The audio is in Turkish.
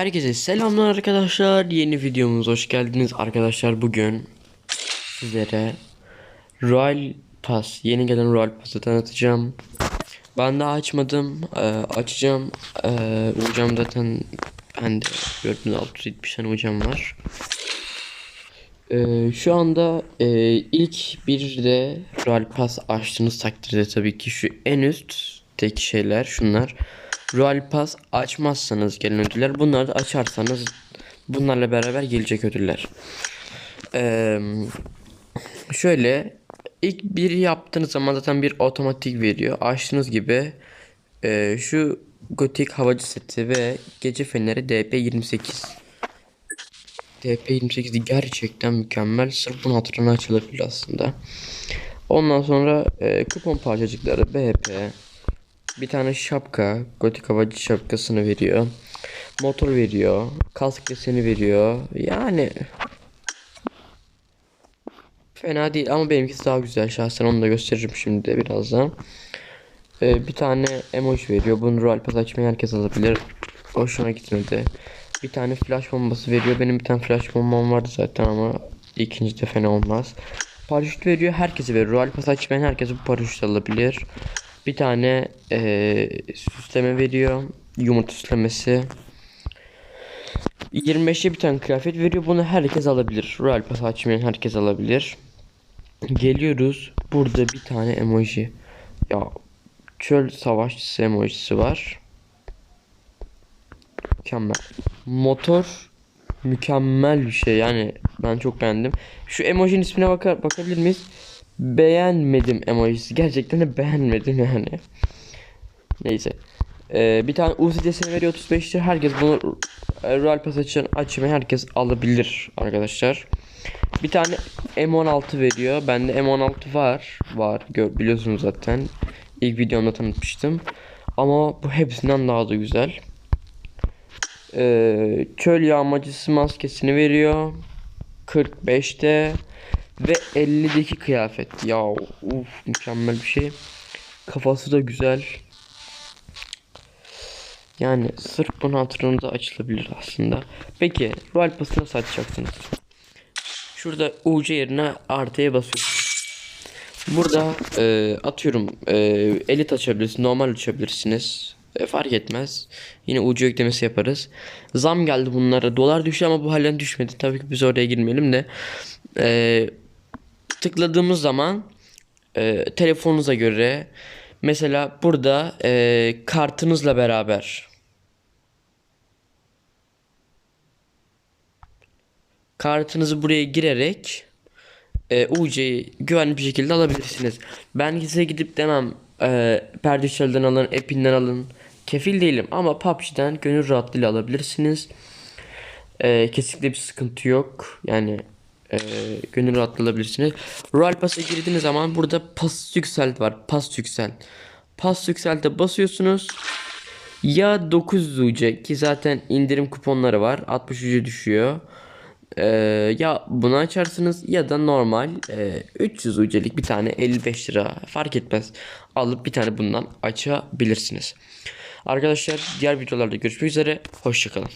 Herkese selamlar arkadaşlar. Yeni videomuza hoş geldiniz arkadaşlar. Bugün sizlere Royal Pass, yeni gelen Royal Pass'ı tanıtacağım. Ben daha açmadım. Ee, açacağım. Ee, ucam zaten bende 4670 tane ucam var. Ee, şu anda e, ilk bir de Royal Pass açtığınız takdirde tabii ki şu en üstteki şeyler şunlar. Royal Pass açmazsanız gelen ödüller bunları da açarsanız bunlarla beraber gelecek ödüller. Ee, şöyle ilk bir yaptığınız zaman zaten bir otomatik veriyor. Açtığınız gibi e, şu gotik havacı seti ve gece feneri DP28 DP28 gerçekten mükemmel. Sırf bunun hatırına açılabilir aslında. Ondan sonra e, kupon parçacıkları BP. Bir tane şapka. Gotik havacı şapkasını veriyor. Motor veriyor. Kask deseni veriyor. Yani fena değil ama benimkisi daha güzel şahsen onu da gösteririm şimdi de birazdan. Ee, bir tane emoji veriyor. Bunu roll pass açmayı herkes alabilir. Hoşuna gitmedi. Bir tane flash bombası veriyor. Benim bir tane flash bombam vardı zaten ama ikinci de fena olmaz. Paraşüt veriyor. Herkese veriyor. Royal pass açmayan herkes bu paraşüt alabilir. Bir tane eee, süsleme veriyor. Yumurta süslemesi. 25'e bir tane kıyafet veriyor. Bunu herkes alabilir. Royal pass açmayan herkes alabilir. Geliyoruz. Burada bir tane emoji. Ya çöl savaşçısı emojisi var. Mükemmel. Motor mükemmel bir şey yani ben çok beğendim. Şu emojinin ismine bakar bakabilir miyiz? Beğenmedim emojisi. Gerçekten de beğenmedim yani. Neyse. Ee, bir tane Uzi deseni veriyor 35 lira. Herkes bunu e, Royal Pass açan açmayı herkes alabilir arkadaşlar. Bir tane M16 veriyor. Bende M16 var. Var. Gör, biliyorsunuz zaten. İlk videomda tanıtmıştım. Ama bu hepsinden daha da güzel. Ee, çöl yağmacısı maskesini veriyor. 45'te ve 50'deki kıyafet. Ya uf mükemmel bir şey. Kafası da güzel. Yani sırf bunun hatırına da açılabilir aslında. Peki Royal Pass'ı nasıl açacaksınız? Şurada UC yerine artıya basıyorsunuz. Burada e, atıyorum e, elit açabilirsiniz, normal açabilirsiniz. E, fark etmez. Yine ucu yüklemesi yaparız. Zam geldi bunlara. Dolar düştü ama bu halen düşmedi. Tabii ki biz oraya girmeyelim de. E, tıkladığımız zaman e, telefonunuza göre mesela burada e, kartınızla beraber kartınızı buraya girerek e, UC'yi güvenli bir şekilde alabilirsiniz. Ben size gidip demem e, Perdüşel'den alın, Epin'den alın. Kefil değilim ama PUBG'den gönül rahatlığıyla alabilirsiniz. E, kesinlikle bir sıkıntı yok. Yani e, gönül rahatlığı alabilirsiniz. Royal Pass'a girdiğiniz zaman burada pas yükselt var. Pas yükselt. Pas yükselte basıyorsunuz. Ya 900 UC ki zaten indirim kuponları var. 60 UC düşüyor. Ee, ya bunu açarsınız ya da normal e, 300 UC'lik bir tane 55 lira fark etmez. Alıp bir tane bundan açabilirsiniz. Arkadaşlar diğer videolarda görüşmek üzere. Hoşçakalın.